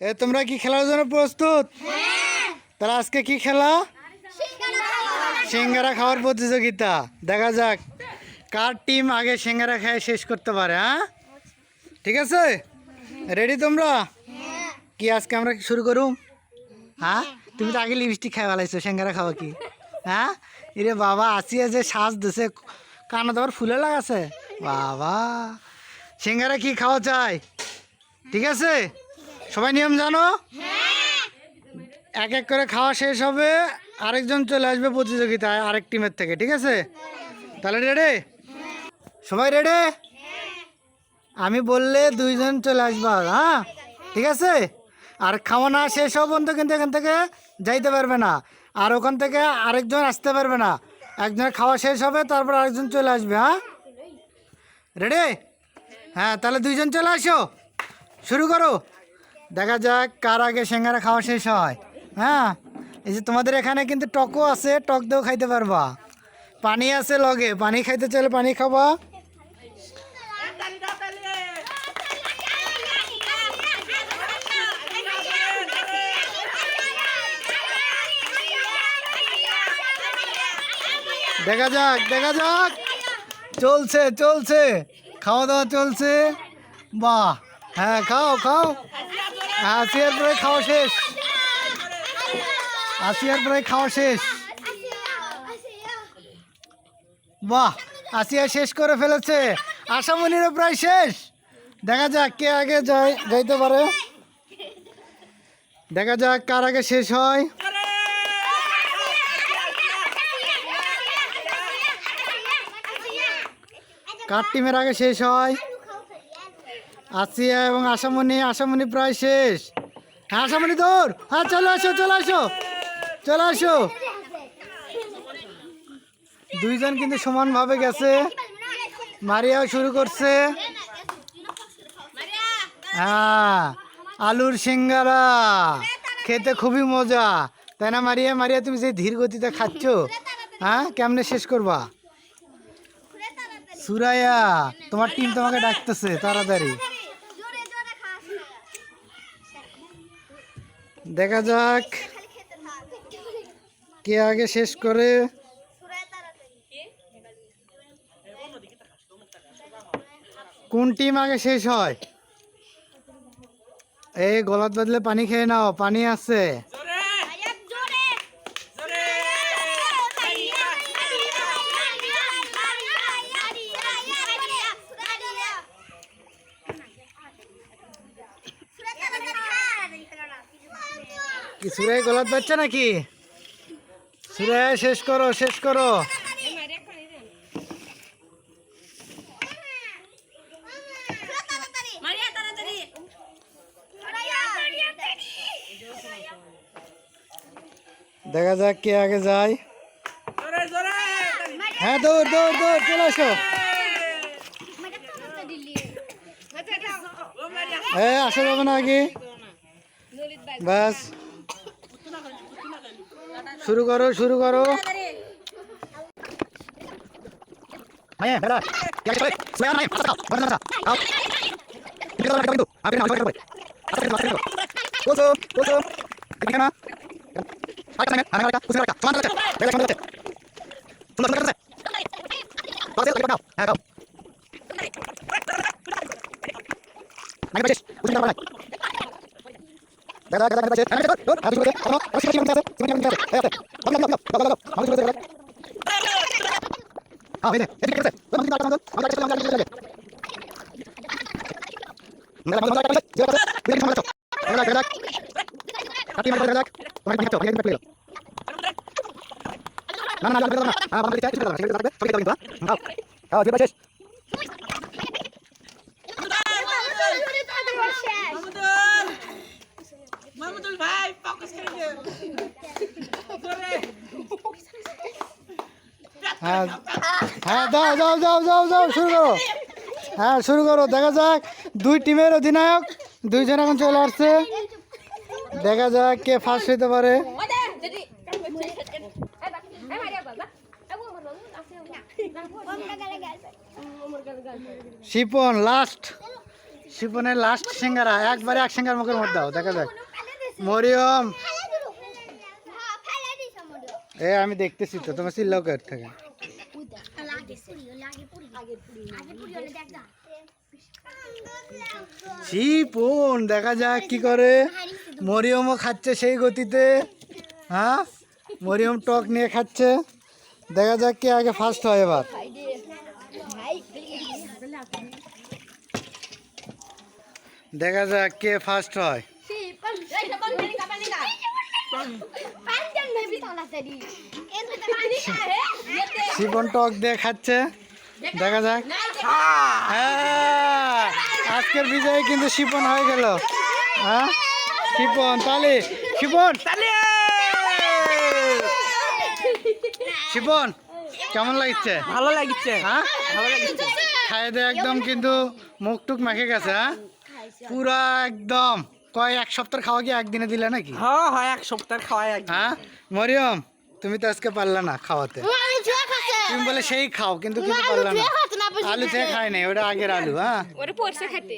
এ, তোমরা কি খেলার জন্য প্রস্তুত? তাহলে আজকে কি খেলা? সিঙ্গারা খাওয়ার প্রতিযোগিতা। দেখা যাক, কার টিম আগে সিঙ্গারা খেয়ে শেষ করতে পারে হ্যাঁ? ঠিক আছে? রেডি তোমরা? কি, আজকে আমরা শুরু করুম? হ্যাঁ? তুমি তো আগে লিপস্টিক খাই ভালাইছো সিঙ্গারা খাওয়া কি? হ্যাঁ? এরে বাবা, আসিয়া যে শ্বাস দিছে, কানা তোমার ফুলে লাগাছে। বাবা, সিঙ্গারা কি খাওয়া চাই? ঠিক আছে? সবাই নিয়ম জানো? এক এক করে খাওয়া শেষ হবে, আরেকজন চলে আসবে প্রতিযোগিতায় আরেক টিমের থেকে, ঠিক আছে? তাহলে রেডি সবাই রেডি আমি বললে দুইজন চলে আসবা হ্যাঁ? ঠিক আছে? আর খাওয়া না শেষ হওয়া পর্যন্ত কিন্তু এখান থেকে যাইতে পারবে না। আর ওখান থেকে আরেকজন আসতে পারবে না। একজনের খাওয়া শেষ হবে, তারপর আরেকজন চলে আসবে হ্যাঁ? রেডি হ্যাঁ তাহলে দুইজন চলে আসো। শুরু করো। দেখা যাক কার আগে সিঙ্গারা খাওয়া শেষ হয়। হ্যাঁ? এই যে তোমাদের এখানে কিন্তু টকও আছে, টক দিয়েও খাইতে পারবা। পানি আছে লগে, পানি খাইতে চাইলে পানি খাবা। দেখা যাক দেখা যাক। চলছে চলছে। খাওয়া দাওয়া চলছে। বাহ হ্যাঁ খাও খাও। আসিয়ার প্রায় খাওয়া শেষ। আসিয়ার প্রায় খাওয়া শেষ। বাহ, আসিয়া শেষ করে ফেলেছে। আশামণিরও প্রায় শেষ। দেখা যাক কে আগে যায়, যাইতে পারে। দেখা যাক কার আগে শেষ হয়। কার টিমের আগে শেষ হয়? আসিয়া এবং আশামণি আশামণি প্রায় শেষ। হ্যাঁ আশামণি, দৌড়। হ্যাঁ চলে আসো চলে আসো। চলে আসো। দুইজন কিন্তু সমানভাবে গেছে। মারিয়াও শুরু করছে। হ্যাঁ আলুর সিঙ্গারা। খেতে খুবই মজা। তাই না, মারিয়া? মারিয়া, তুমি যে ধীর গতিতে খাচ্ছ হ্যাঁ কেমনে শেষ করবা? সুরাইয়া, তোমার টিম তোমাকে ডাকতেছে, তাড়াতাড়ি। দেখা যাক। কে আগে শেষ করে? কোন টিম আগে শেষ হয়? এই গলাত বদলে পানি খেয়ে নাও, পানি আছে। কি সুরাই গলাত বাচ্চা নাকি? সুরাই শেষ করো শেষ করো। দেখা যাক কে আগে যায়। হ্যাঁ দৌড় দৌড় দৌড়, চলে আসো। হ্যাঁ আসা যাবে না আগে। বাস। শুরু করো শুরু করো। হ্যাঁ বেলা হ্যাঁ হ্যাঁ যাও যাও যাও যাও যাও, শুরু করো। হ্যাঁ শুরু করো। দেখা যাক, দুই টিমের অধিনায়ক, দুইজন এখন চলে আসছে। দেখা যাক কে ফার্স্ট হইতে পারে. শিপন লাস্ট শিপনের লাস্ট সিঙ্গারা, একবারে এক সিঙ্গার মুখের মধ্যে দাও, দেখা যাক। মরিয়ম আমি দেখতেছি তো, তোমার চিল্লাও কর থেকে। শিপন, দেখা যাক কি করে। মরিয়মও খাচ্ছে সেই গতিতে হ্যাঁ? মরিয়ম টক নিয়ে খাচ্ছে। দেখা যাক কে আগে ফার্স্ট হয় এবার। দেখা যাক কে ফার্স্ট হয়। শিপন টক দিয়ে খাচ্ছে দেখা যাক। হ্যাঁ, আজকের বিজয় কিন্তু শিপন হয়ে গেল। হ্যাঁ শিপন তাহলে শিপন শিপন কেমন লাগছে? ভালো লাগছে। হ্যাঁ? ভালো লাগিচ্ছে খাইয়ে দিয়ে একদম কিন্তু মুখ টুক মাখে গেছে হ্যাঁ? পুরা একদম। কয় এক সপ্তাহ খাওয়া কি একদিনে দিলে নাকি? হ্যাঁ হয় এক সপ্তাহ খাওয়াই এক হ্যাঁ? মরিয়ম তুমি তো আজকে পারলা না খাওয়াতে। তুমি বলে সেই খাও কিন্তু কিন্তু পারলা না। আলু থেকে খাই নাই ওটা আগের আলু হ্যাঁ? ওটা পরশে খাইতে